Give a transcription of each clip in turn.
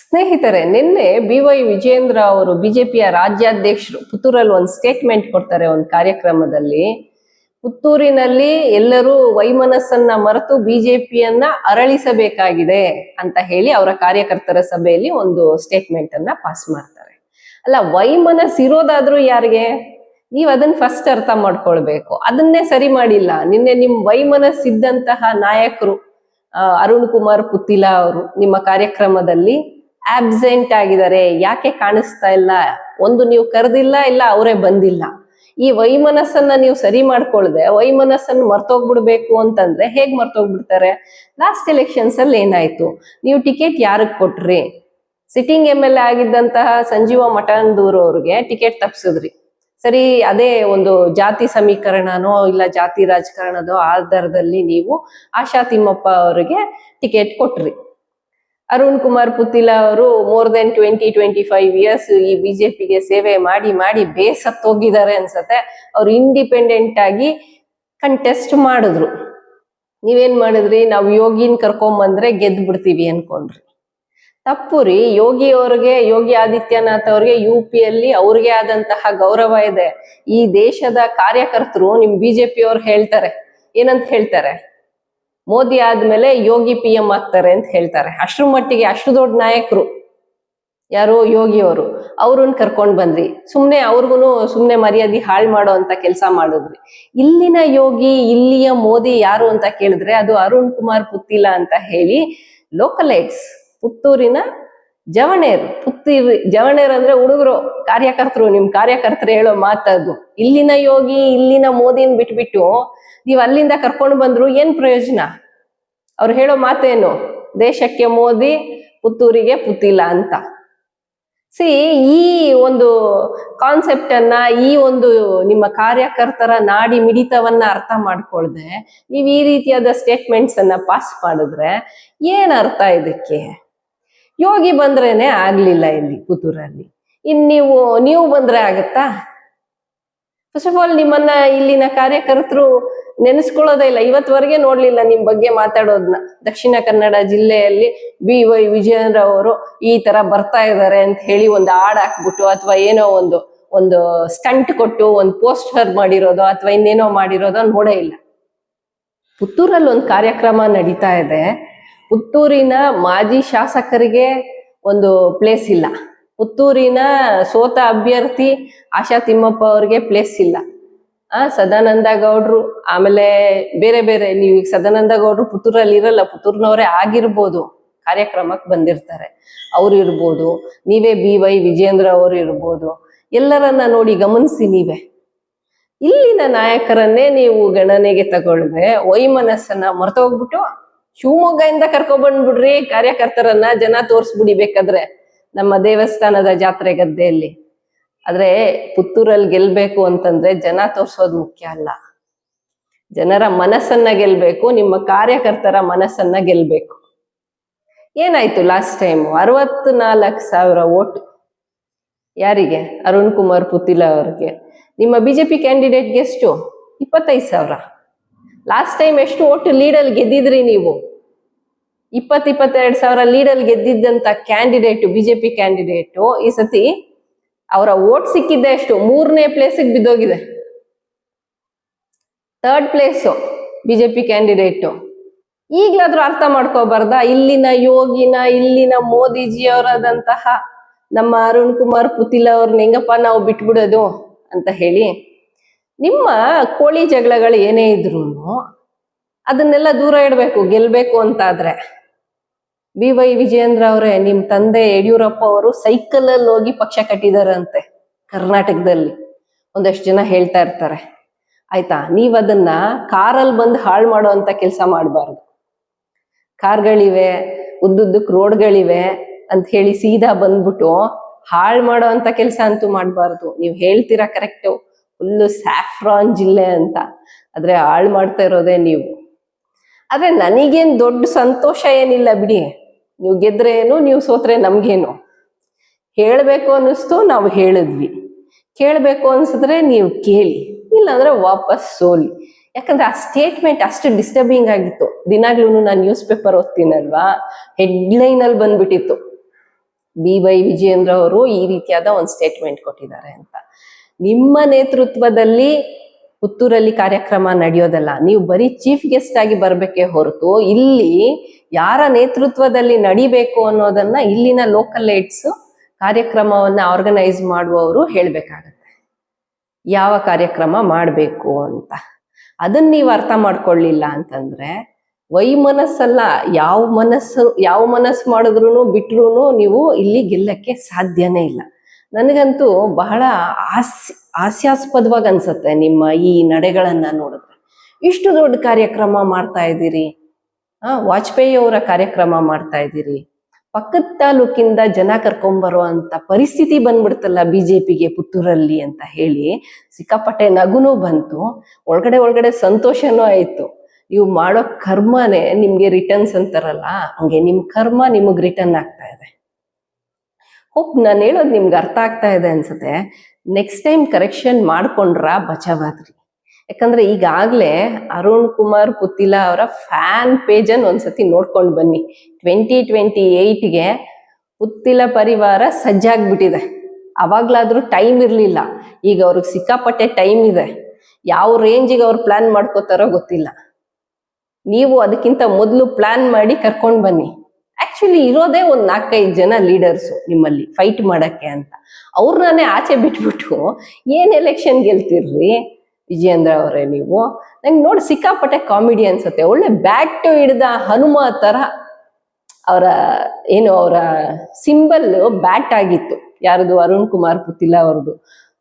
ಸ್ನೇಹಿತರೆ, ನಿನ್ನೆ B Y Vijendra ಅವರು ಬಿಜೆಪಿಯ ರಾಜ್ಯಾಧ್ಯಕ್ಷರು ಪುತ್ತೂರಲ್ಲಿ ಒಂದು ಸ್ಟೇಟ್ಮೆಂಟ್ ಕೊಡ್ತಾರೆ ಒಂದು ಕಾರ್ಯಕ್ರಮದಲ್ಲಿ. ಪುತ್ತೂರಿನಲ್ಲಿ ಎಲ್ಲರೂ ವೈಮನಸ್ಸನ್ನ ಮರೆತು ಬಿಜೆಪಿಯನ್ನ ಅರಳಿಸಬೇಕಾಗಿದೆ ಅಂತ ಹೇಳಿ ಅವರ ಕಾರ್ಯಕರ್ತರ ಸಭೆಯಲ್ಲಿ ಒಂದು ಸ್ಟೇಟ್ಮೆಂಟ್ ಅನ್ನ ಪಾಸ್ ಮಾಡ್ತಾರೆ. ಅಲ್ಲ ವೈಮನಸ್ ಇರೋದಾದ್ರೂ ಯಾರಿಗೆ? ನೀವ್ ಅದನ್ನ ಫಸ್ಟ್ ಅರ್ಥ ಮಾಡ್ಕೊಳ್ಬೇಕು. ಅದನ್ನೇ ಸರಿ ಮಾಡಿಲ್ಲ. ನಿನ್ನೆ ನಿಮ್ ವೈಮನಸ್ ಇದ್ದಂತಹ ನಾಯಕರು ಅರುಣ್ ಕುಮಾರ್ ಪುತ್ತಿಲಾ ಅವರು ನಿಮ್ಮ ಕಾರ್ಯಕ್ರಮದಲ್ಲಿ ಆಬ್ಸೆಂಟ್ ಆಗಿದ್ದಾರೆ. ಯಾಕೆ ಕಾಣಿಸ್ತಾ ಇಲ್ಲ? ಒಂದು ನೀವು ಕರೆದಿಲ್ಲ ಇಲ್ಲ, ಅವರೇ ಬಂದಿಲ್ಲ. ಈ ವೈಮನಸ್ಸನ್ನ ನೀವು ಸರಿ ಮಾಡ್ಕೊಳ್ದೆ, ವೈಮನಸ್ಸನ್ನ ಮರ್ತೋಗ್ಬಿಡ್ಬೇಕು ಅಂತಂದ್ರೆ ಹೇಗ್ ಮರ್ತೋಗ್ಬಿಡ್ತಾರೆ? ಲಾಸ್ಟ್ ಎಲೆಕ್ಷನ್ಸ್ ಅಲ್ಲಿ ಏನಾಯ್ತು? ನೀವು ಟಿಕೆಟ್ ಯಾರಿಗ್ ಕೊಟ್ರಿ? ಸಿಟ್ಟಿಂಗ್ ಎಂ ಎಲ್ ಎ ಆಗಿದ್ದಂತಹ ಸಂಜೀವ ಮಠಂದೂರು ಅವ್ರಿಗೆ ಟಿಕೆಟ್ ತಪ್ಸಿದ್ರಿ. ಸರಿ, ಅದೇ ಒಂದು ಜಾತಿ ಸಮೀಕರಣನೋ ಇಲ್ಲ ಜಾತಿ ರಾಜಕಾರಣದೋ ಆಧಾರದಲ್ಲಿ ನೀವು ಆಶಾ ತಿಮ್ಮಪ್ಪ ಅವರಿಗೆ ಟಿಕೆಟ್ ಕೊಟ್ರಿ. ಅರುಣ್ ಕುಮಾರ್ ಪುತಿಲ ಅವರು more than twenty twenty five years ಈ ಬಿಜೆಪಿಗೆ ಸೇವೆ ಮಾಡಿ ಮಾಡಿ ಬೇಸತ್ತೋಗಿದ್ದಾರೆ ಅನ್ಸತ್ತೆ. ಅವ್ರು ಇಂಡಿಪೆಂಡೆಂಟ್ ಆಗಿ ಕಂಟೆಸ್ಟ್ ಮಾಡಿದ್ರು. ನೀವೇನ್ ಮಾಡಿದ್ರಿ? ನಾವು ಯೋಗಿನ್ ಕರ್ಕೊಂಬಂದ್ರೆ ಗೆದ್ದು ಬಿಡ್ತೀವಿ ಅನ್ಕೊಂಡ್ರಿ. ತಪ್ಪು ರೀ. ಯೋಗಿ ಅವ್ರಿಗೆ, ಯೋಗಿ ಆದಿತ್ಯನಾಥ್ ಅವ್ರಿಗೆ ಯು ಪಿಯಲ್ಲಿ ಅವ್ರಿಗೆ ಆದಂತಹ ಗೌರವ ಇದೆ. ಈ ದೇಶದ ಕಾರ್ಯಕರ್ತರು ನಿಮ್ ಬಿಜೆಪಿ ಅವ್ರು ಹೇಳ್ತಾರೆ. ಏನಂತ ಹೇಳ್ತಾರೆ? ಮೋದಿ ಆದ್ಮೇಲೆ ಯೋಗಿ ಪಿ ಎಂ ಆಗ್ತಾರೆ ಅಂತ ಹೇಳ್ತಾರೆ. ಅಷ್ಟ್ರ ಮಟ್ಟಿಗೆ ಅಷ್ಟು ದೊಡ್ಡ ನಾಯಕರು ಯಾರು ಯೋಗಿಯವರು, ಅವ್ರನ್ನ ಕರ್ಕೊಂಡ್ ಬಂದ್ರಿ. ಸುಮ್ನೆ ಅವ್ರಿಗೂ ಸುಮ್ನೆ ಮರ್ಯಾದೆ ಹಾಳು ಮಾಡೋ ಅಂತ ಕೆಲಸ ಮಾಡಿದ್ರಿ. ಇಲ್ಲಿನ ಯೋಗಿ, ಇಲ್ಲಿಯ ಮೋದಿ ಯಾರು ಅಂತ ಕೇಳಿದ್ರೆ ಅದು ಅರುಣ್ ಕುಮಾರ್ ಪುತ್ತಿಲ ಅಂತ ಹೇಳಿ ಲೋಕಲೈಟ್ಸ್ ಪುತ್ತೂರಿನ ಜವಣೇರು ಪುತ್ತಿ ಜವಣೇರ್ ಅಂದ್ರೆ ಹುಡುಗರು, ಕಾರ್ಯಕರ್ತರು, ನಿಮ್ ಕಾರ್ಯಕರ್ತರು ಹೇಳೋ ಮಾತದು. ಇಲ್ಲಿನ ಯೋಗಿ, ಇಲ್ಲಿನ ಮೋದಿನ ಬಿಟ್ಬಿಟ್ಟು ನೀವ್ ಅಲ್ಲಿಂದ ಕರ್ಕೊಂಡು ಬಂದ್ರು ಏನ್ ಪ್ರಯೋಜನ? ಅವ್ರು ಹೇಳೋ ಮಾತೇನು? ದೇಶಕ್ಕೆ ಮೋದಿ, ಪುತ್ತೂರಿಗೆ ಪುತ್ತಿಲ್ಲ ಅಂತ. ಸಿ ಈ ಒಂದು ಕಾನ್ಸೆಪ್ಟ್ ಅನ್ನ, ಈ ಒಂದು ನಿಮ್ಮ ಕಾರ್ಯಕರ್ತರ ನಾಡಿ ಮಿಡಿತವನ್ನ ಅರ್ಥ ಮಾಡ್ಕೊಳ್ದೆ, ನೀವು ಈ ರೀತಿಯಾದ ಸ್ಟೇಟ್ಮೆಂಟ್ಸ್ ಅನ್ನ ಪಾಸ್ ಮಾಡಿದ್ರೆ ಏನ್ ಅರ್ಥ ಇದಕ್ಕೆ? ಯೋಗಿ ಬಂದ್ರೇನೆ ಆಗ್ಲಿಲ್ಲ ಇಲ್ಲಿ ಪುತ್ತೂರಲ್ಲಿ. ಇನ್ ನೀವು ನೀವು ಬಂದ್ರೆ ಆಗತ್ತಾ? ಫಸ್ಟ್ ಆಫ್ ಆಲ್ ನಿಮ್ಮನ್ನ ಇಲ್ಲಿನ ಕಾರ್ಯಕರ್ತರು ನೆನೆಸ್ಕೊಳ್ಳೋದೇ ಇಲ್ಲ. ಇವತ್ವರೆಗೆ ನೋಡ್ಲಿಲ್ಲ ನಿಮ್ ಬಗ್ಗೆ ಮಾತಾಡೋದನ್ನ ದಕ್ಷಿಣ ಕನ್ನಡ ಜಿಲ್ಲೆಯಲ್ಲಿ ಬಿ ವೈ ವಿಜಯೇಂದ್ರ ಅವರು ಈ ತರ ಬರ್ತಾ ಇದ್ದಾರೆ ಅಂತ ಹೇಳಿ ಒಂದು ಹಾಡ್ ಹಾಕ್ಬಿಟ್ಟು ಅಥವಾ ಏನೋ ಒಂದು ಒಂದು ಸ್ಟಂಟ್ ಕೊಟ್ಟು ಒಂದು ಪೋಸ್ಟರ್ ಮಾಡಿರೋದು ಅಥವಾ ಇನ್ನೇನೋ ಮಾಡಿರೋದೋ ನೋಡೇ ಇಲ್ಲ. ಪುತ್ತೂರಲ್ಲಿ ಒಂದು ಕಾರ್ಯಕ್ರಮ ನಡೀತಾ ಇದೆ. ಪುತ್ತೂರಿನ ಮಾಜಿ ಶಾಸಕರಿಗೆ ಒಂದು ಪ್ಲೇಸ್ ಇಲ್ಲ. ಪುತ್ತೂರಿನ ಸೋತ ಅಭ್ಯರ್ಥಿ ಆಶಾ ತಿಮ್ಮಪ್ಪ ಅವ್ರಿಗೆ ಪ್ಲೇಸ್ ಇಲ್ಲ. ಆ, ಸದಾನಂದ ಗೌಡ್ರು, ಆಮೇಲೆ ಬೇರೆ ಬೇರೆ, ನೀವು ಈಗ ಸದಾನಂದ ಗೌಡ್ರು ಪುತ್ತೂರಲ್ಲಿ ಇರಲ್ಲ, ಪುತ್ತೂರ್ನವರೇ ಆಗಿರ್ಬೋದು, ಕಾರ್ಯಕ್ರಮಕ್ಕೆ ಬಂದಿರ್ತಾರೆ. ಅವ್ರು ಇರ್ಬೋದು, ನೀವೇ ಬಿ ವೈ ವಿಜೇಂದ್ರ ಅವರು ಇರ್ಬೋದು. ಎಲ್ಲರನ್ನ ನೋಡಿ ಗಮನಿಸಿ ನೀವೇ. ಇಲ್ಲಿನ ನಾಯಕರನ್ನೇ ನೀವು ಗಣನೆಗೆ ತಗೊಳ್ದೆ, ವೈಮನಸ್ಸನ್ನ ಮರ್ತೋಗ್ಬಿಟ್ಟು ಶಿವಮೊಗ್ಗದಿಂದ ಕರ್ಕೊಬಂದ್ಬಿಡ್ರಿ, ಕಾರ್ಯಕರ್ತರನ್ನ ಜನ ತೋರ್ಸ್ಬಿಡಿ ಬೇಕಾದ್ರೆ ನಮ್ಮ ದೇವಸ್ಥಾನದ ಜಾತ್ರೆ ಗದ್ದೆಯಲ್ಲಿ. ಆದ್ರೆ ಪುತ್ತೂರಲ್ಲಿ ಗೆಲ್ಬೇಕು ಅಂತಂದ್ರೆ ಜನ ತೋರ್ಸೋದು ಮುಖ್ಯ ಅಲ್ಲ. ಜನರ ಮನಸ್ಸನ್ನ ಗೆಲ್ಬೇಕು, ನಿಮ್ಮ ಕಾರ್ಯಕರ್ತರ ಮನಸ್ಸನ್ನ ಗೆಲ್ಬೇಕು. ಏನಾಯ್ತು ಲಾಸ್ಟ್ ಟೈಮ್ ಅರವತ್ನಾಲ್ಕು ಸಾವಿರ ಓಟ್ ಯಾರಿಗೆ? ಅರುಣ್ ಕುಮಾರ್ ಪುತಿಲ ಅವ್ರಿಗೆ. ನಿಮ್ಮ ಬಿಜೆಪಿ ಕ್ಯಾಂಡಿಡೇಟ್ಗೆ ಎಷ್ಟು ಇಪ್ಪತ್ತೈದು ಸಾವಿರ. ಲಾಸ್ಟ್ ಟೈಮ್ ಎಷ್ಟು ಓಟ್ ಲೀಡಲ್ಲಿ ಗೆದ್ದಿದ್ರಿ ನೀವು? ಇಪ್ಪತ್ ಇಪ್ಪತ್ತೆರಡು ಸಾವಿರ ಲೀಡಲ್ಲಿ ಗೆದ್ದಿದ್ದಂತ ಕ್ಯಾಂಡಿಡೇಟ್ ಬಿಜೆಪಿ ಕ್ಯಾಂಡಿಡೇಟು ಈ ಸತಿ ಅವರ ಓಟ್ ಸಿಕ್ಕಿದ್ದೆ ಎಷ್ಟು ಮೂರನೇ ಪ್ಲೇಸಿಗೆ ಬಿದ್ದೋಗಿದೆ. ಥರ್ಡ್ ಪ್ಲೇಸು ಬಿಜೆಪಿ ಕ್ಯಾಂಡಿಡೇಟು ಈಗ್ಲಾದ್ರೂ ಅರ್ಥ ಮಾಡ್ಕೋಬಾರ್ದ? ಇಲ್ಲಿನ ಯೋಗಿನ, ಇಲ್ಲಿನ ಮೋದಿಜಿ ಅವರಾದಂತಹ ನಮ್ಮ ಅರುಣ್ ಕುಮಾರ್ ಪುತಿಲ ಅವ್ರನ್ನ ಹೆಂಗಪ್ಪ ನಾವು ಬಿಟ್ಬಿಡೋದು ಅಂತ ಹೇಳಿ ನಿಮ್ಮ ಕೋಳಿ ಜಗಳಗಳು ಏನೇ ಇದ್ರು ಅದನ್ನೆಲ್ಲ ದೂರ ಇಡಬೇಕು ಗೆಲ್ಲಬೇಕು ಅಂತಾದ್ರೆ. ಬಿ ವೈ ವಿಜಯೇಂದ್ರ ಅವರೇ, ನಿಮ್ ತಂದೆ ಯಡಿಯೂರಪ್ಪ ಅವರು ಸೈಕಲ್ ಅಲ್ಲಿ ಹೋಗಿ ಪಕ್ಷ ಕಟ್ಟಿದಾರಂತೆ ಕರ್ನಾಟಕದಲ್ಲಿ. ಒಂದಷ್ಟು ಜನ ಹೇಳ್ತಾ ಇರ್ತಾರೆ. ಆಯ್ತಾ? ನೀವ್ ಅದನ್ನ ಕಾರಲ್ಲಿ ಬಂದು ಹಾಳು ಮಾಡೋ ಅಂತ ಕೆಲಸ ಮಾಡಬಾರ್ದು. ಕಾರ್ಗಳಿವೆ ಉದ್ದುದ್ದಕ್ಕೆ ರೋಡ್ಗಳಿವೆ ಅಂತ ಹೇಳಿ ಸೀದಾ ಬಂದ್ಬಿಟ್ಟು ಹಾಳು ಮಾಡೋ ಅಂತ ಕೆಲಸ ಅಂತೂ ಮಾಡಬಾರ್ದು. ನೀವು ಹೇಳ್ತೀರಾ ಕರೆಕ್ಟು? ಫುಲ್ಲು ಸ್ಯಾಫ್ರಾನ್ ಜಿಲ್ಲೆ ಅಂತ. ಆದರೆ ಹಾಳು ಮಾಡ್ತಾ ಇರೋದೇ ನೀವು. ಆದರೆ ನನಗೇನು ದೊಡ್ಡ ಸಂತೋಷ ಏನಿಲ್ಲ ಬಿಡಿ. ನೀವು ಗೆದ್ರೆ ಏನು ನೀವು ಸೋತ್ರೆ ನಮ್ಗೇನು? ಹೇಳಬೇಕು ಅನ್ನಿಸ್ತು, ನಾವು ಹೇಳಿದ್ವಿ. ಕೇಳಬೇಕು ಅನ್ಸಿದ್ರೆ ನೀವು ಕೇಳಿ. ಇಲ್ಲಾಂದ್ರೆ ವಾಪಸ್ ಸೋಲಿ. ಯಾಕಂದ್ರೆ ಆ ಸ್ಟೇಟ್ಮೆಂಟ್ ಅಷ್ಟು ಡಿಸ್ಟರ್ಬಿಂಗ್ ಆಗಿತ್ತು. ದಿನಾಗ್ಲೂ ನಾನು ನ್ಯೂಸ್ ಪೇಪರ್ ಓದ್ತೀನಲ್ವಾ? ಹೆಡ್ಲೈನ್ ಅಲ್ಲಿ ಬಂದ್ಬಿಟ್ಟಿತ್ತು. ಬಿ ವೈ ವಿಜಯೇಂದ್ರ ಅವರು ಈ ರೀತಿಯಾದ ಒಂದು ಸ್ಟೇಟ್ಮೆಂಟ್ ಕೊಟ್ಟಿದ್ದಾರೆ ಅಂತ. ನಿಮ್ಮ ನೇತೃತ್ವದಲ್ಲಿ ಪುತ್ತೂರಲ್ಲಿ ಕಾರ್ಯಕ್ರಮ ನಡೆಯೋದಲ್ಲ. ನೀವು ಬರೀ ಚೀಫ್ ಗೆಸ್ಟ್ ಆಗಿ ಬರ್ಬೇಕೇ ಹೊರತು ಇಲ್ಲಿ ಯಾರ ನೇತೃತ್ವದಲ್ಲಿ ನಡಿಬೇಕು ಅನ್ನೋದನ್ನ ಇಲ್ಲಿನ ಲೋಕಲ್ ಏಡ್ಸ್ ಕಾರ್ಯಕ್ರಮವನ್ನ ಆರ್ಗನೈಸ್ ಮಾಡುವವರು ಹೇಳ್ಬೇಕಾಗತ್ತೆ. ಯಾವ ಕಾರ್ಯಕ್ರಮ ಮಾಡಬೇಕು ಅಂತ. ಅದನ್ನ ನೀವು ಅರ್ಥ ಮಾಡ್ಕೊಳ್ಳಿಲ್ಲ ಅಂತಂದ್ರೆ ವೈಮನಸ್ಸಲ್ಲ ಯಾವ ಮನಸ್ಸು ಯಾವ ಮನಸ್ಸು ಮಾಡಿದ್ರು ಬಿಟ್ರು ನೀವು ಇಲ್ಲಿ ಗೆಲ್ಲಕ್ಕೆ ಸಾಧ್ಯನೇ ಇಲ್ಲ. ನನಗಂತೂ ಬಹಳ ಹಾಸ್ಯ ಹಾಸ್ಯಾಸ್ಪದವಾಗಿ ಅನ್ಸುತ್ತೆ ನಿಮ್ಮ ಈ ನಡೆಗಳನ್ನ ನೋಡಿದ್ರೆ. ಇಷ್ಟು ದೊಡ್ಡ ಕಾರ್ಯಕ್ರಮ ಮಾಡ್ತಾ ಇದ್ದೀರಿ ವಾಜಪೇಯಿ ಅವರ ಕಾರ್ಯಕ್ರಮ ಮಾಡ್ತಾ ಇದ್ದೀರಿ. ಪಕ್ಕದ ತಾಲೂಕಿಂದ ಜನ ಕರ್ಕೊಂಬರೋ ಅಂತ ಪರಿಸ್ಥಿತಿ ಬಂದ್ಬಿಡ್ತಲ್ಲ ಬಿಜೆಪಿಗೆ ಪುತ್ತೂರಲ್ಲಿ ಅಂತ ಹೇಳಿ ಸಿಕ್ಕಾಪಟ್ಟೆ ನಗುನು ಬಂತು. ಒಳಗಡೆ ಒಳಗಡೆ ಸಂತೋಷನೂ ಆಯಿತು. ನೀವು ಮಾಡೋ ಕರ್ಮನೇ ನಿಮ್ಗೆ ರಿಟರ್ನ್ಸ್ ಅಂತಾರಲ್ಲ, ಹಂಗೆ ನಿಮ್ ಕರ್ಮ ನಿಮಗ್ ರಿಟರ್ನ್ ಆಗ್ತಾ ಇದೆ. ಹೋಪ್ ನಾನು ಹೇಳೋದು ನಿಮ್ಗೆ ಅರ್ಥ ಆಗ್ತಾ ಇದೆ ಅನ್ಸುತ್ತೆ. ನೆಕ್ಸ್ಟ್ ಟೈಮ್ ಕರೆಕ್ಷನ್ ಮಾಡ್ಕೊಂಡ್ರ ಬಚಾವಾದ್ರಿ. ಯಾಕಂದ್ರೆ ಈಗಾಗಲೇ ಅರುಣ್ ಕುಮಾರ್ ಪುತ್ತಿಲಾ ಅವರ ಫ್ಯಾನ್ ಪೇಜ್ ಅನ್ನು ಒಂದ್ಸತಿ ನೋಡ್ಕೊಂಡು ಬನ್ನಿ. ಟ್ವೆಂಟಿ ಟ್ವೆಂಟಿ ಏಯ್ಟ್ಗೆ ಪುತ್ತಿಲ ಪರಿವಾರ ಸಜ್ಜಾಗ್ಬಿಟ್ಟಿದೆ. ಅವಾಗ್ಲಾದ್ರೂ ಟೈಮ್ ಇರಲಿಲ್ಲ. ಈಗ ಅವ್ರಿಗೆ ಸಿಕ್ಕಾಪಟ್ಟೆ ಟೈಮ್ ಇದೆ. ಯಾವ ರೇಂಜಿಗೆ ಅವ್ರು ಪ್ಲಾನ್ ಮಾಡ್ಕೋತಾರೋ ಗೊತ್ತಿಲ್ಲ. ನೀವು ಅದಕ್ಕಿಂತ ಮೊದಲು ಪ್ಲಾನ್ ಮಾಡಿ ಕರ್ಕೊಂಡು ಬನ್ನಿ. ಆಕ್ಚುಲಿ ಇರೋದೇ ಒಂದ್ ನಾಲ್ಕೈದು ಜನ ಲೀಡರ್ಸು ನಿಮ್ಮಲ್ಲಿ ಫೈಟ್ ಮಾಡಕ್ಕೆ ಅಂತ. ಅವ್ರನ್ನೇ ಆಚೆ ಬಿಟ್ಬಿಟ್ಟು ಏನ್ ಎಲೆಕ್ಷನ್ ಗೆಲ್ತಿರ್ರಿ? ವಿಜಯೇಂದ್ರ ಅವರೇ ನೀವು. ನಂಗೆ ನೋಡಿ ಸಿಕ್ಕಾಪಟ್ಟೆ ಕಾಮಿಡಿ ಅನ್ಸುತ್ತೆ. ಒಳ್ಳೆ ಬ್ಯಾಟ್ ಹಿಡಿದ ಹನುಮ ತರ ಅವರ, ಏನು ಅವರ ಸಿಂಬಲ್ ಬ್ಯಾಟ್ ಆಗಿತ್ತು. ಯಾರದು? ಅರುಣ್ ಕುಮಾರ್ ಪುತ್ತಿಲ್ಲ ಅವ್ರದ್ದು.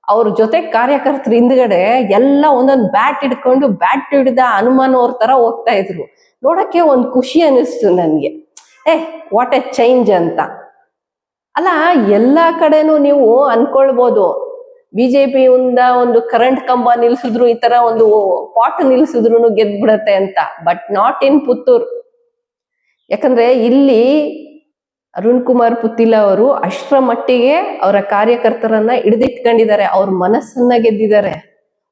ಅವ್ರ ಜೊತೆ ಕಾರ್ಯಕರ್ತರ ಹಿಂದ್ಗಡೆ ಎಲ್ಲ ಒಂದೊಂದು ಬ್ಯಾಟ್ ಹಿಡ್ಕೊಂಡು ಬ್ಯಾಟ್ ಹಿಡಿದ ಹನುಮಾನ್ ಅವ್ರ ತರ ಹೋಗ್ತಾ ಇದ್ರು. ನೋಡಕ್ಕೆ ಒಂದ್ ಖುಷಿ ಅನಿಸ್ತು ನನ್ಗೆ. ಏ ವಾಟ್ ಎ ಚೇಂಜ್ ಅಂತ. ಅಲ್ಲ, ಎಲ್ಲಾ ಕಡೆನೂ ನೀವು ಅನ್ಕೊಳ್ಬೋದು. ಬಿಜೆಪಿಯಿಂದ ಒಂದು ಕರೆಂಟ್ ಕಂಬ ನಿಲ್ಸಿದ್ರು, ಈ ತರ ಒಂದು ಪಾಟ್ ನಿಲ್ಸಿದ್ರು ಗೆದ್ಬಿಡತ್ತೆ ಅಂತ ಬಟ್ ನಾಟ್ ಇನ್ ಪುತ್ತೂರ್. ಯಾಕಂದ್ರೆ ಇಲ್ಲಿ ಅರುಣ್ ಕುಮಾರ್ ಪುತ್ತಿಲ ಅವರು ಅಷ್ಟರ ಮಟ್ಟಿಗೆ ಅವರ ಕಾರ್ಯಕರ್ತರನ್ನ ಹಿಡಿದಿಟ್ಕೊಂಡಿದ್ದಾರೆ, ಅವ್ರ ಮನಸ್ಸನ್ನ ಗೆದ್ದಿದ್ದಾರೆ.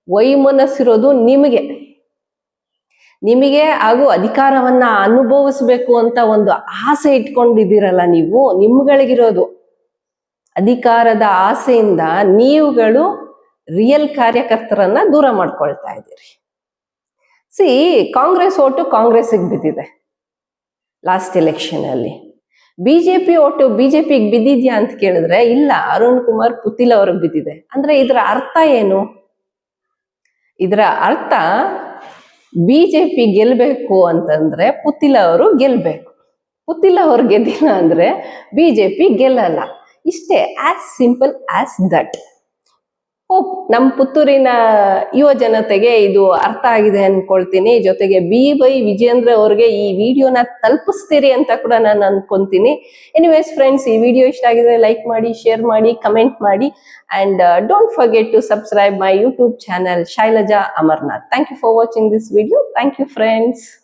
ವೈಮನಸ್ಸಿರೋದು ನಿಮಗೆ. ನಿಮಗೆ ಹಾಗೂ ಅಧಿಕಾರವನ್ನ ಅನುಭವಿಸ್ಬೇಕು ಅಂತ ಒಂದು ಆಸೆ ಇಟ್ಕೊಂಡಿದ್ದೀರಲ್ಲ ನೀವು, ನಿಮ್ಗಳಿಗಿರೋದು. ಅಧಿಕಾರದ ಆಸೆಯಿಂದ ನೀವುಗಳು ರಿಯಲ್ ಕಾರ್ಯಕರ್ತರನ್ನ ದೂರ ಮಾಡ್ಕೊಳ್ತಾ ಇದ್ದೀರಿ. ಸಿ ಕಾಂಗ್ರೆಸ್ ಓಟು ಕಾಂಗ್ರೆಸ್ಗೆ ಬಿದ್ದಿದೆ ಲಾಸ್ಟ್ ಎಲೆಕ್ಷನ್ ಅಲ್ಲಿ. ಬಿಜೆಪಿ ಓಟು ಬಿಜೆಪಿಗೆ ಬಿದ್ದಿದ್ಯಾ ಅಂತ ಕೇಳಿದ್ರೆ, ಇಲ್ಲ, ಅರುಣ್ ಕುಮಾರ್ ಪುತಿಲ್ ಅವ್ರಿಗೆ ಬಿದ್ದಿದೆ. ಅಂದ್ರೆ ಇದರ ಅರ್ಥ ಏನು? ಇದರ ಅರ್ಥ ಬಿಜೆಪಿ ಗೆಲ್ಬೇಕು ಅಂತಂದ್ರೆ ಪುತಿಲ ಅವರು ಗೆಲ್ಬೇಕು. ಪುತಿಲ ಅವ್ರು ಗೆದ್ದಿಲ್ಲ ಅಂದ್ರೆ ಬಿಜೆಪಿ ಗೆಲ್ಲಲ್ಲ. ಇಷ್ಟೇ ಆಸ್ ಸಿಂಪಲ್ ಆಸ್ ದಟ್ ಓಪ್ ನಮ್ಮ ಪುತ್ತೂರಿನ ಯುವ ಜನತೆಗೆ ಇದು ಅರ್ಥ ಆಗಿದೆ ಅನ್ಕೊಳ್ತೀನಿ. ಜೊತೆಗೆ ಬಿ ವೈ ವಿಜೇಂದ್ರ ಅವ್ರಿಗೆ ಈ ವಿಡಿಯೋನ ತಲುಪಿಸ್ತೀರಿ ಅಂತ ಕೂಡ ನಾನು ಅನ್ಕೊಂತೀನಿ ಎನಿವೇಸ್ ಫ್ರೆಂಡ್ಸ್ ಈ ವಿಡಿಯೋ ಇಷ್ಟ ಆಗಿದ್ರೆ ಲೈಕ್ ಮಾಡಿ ಶೇರ್ ಮಾಡಿ ಕಮೆಂಟ್ ಮಾಡಿ and don't forget to subscribe my YouTube channel Shailaja Amarnath thank you for watching this video thank you friends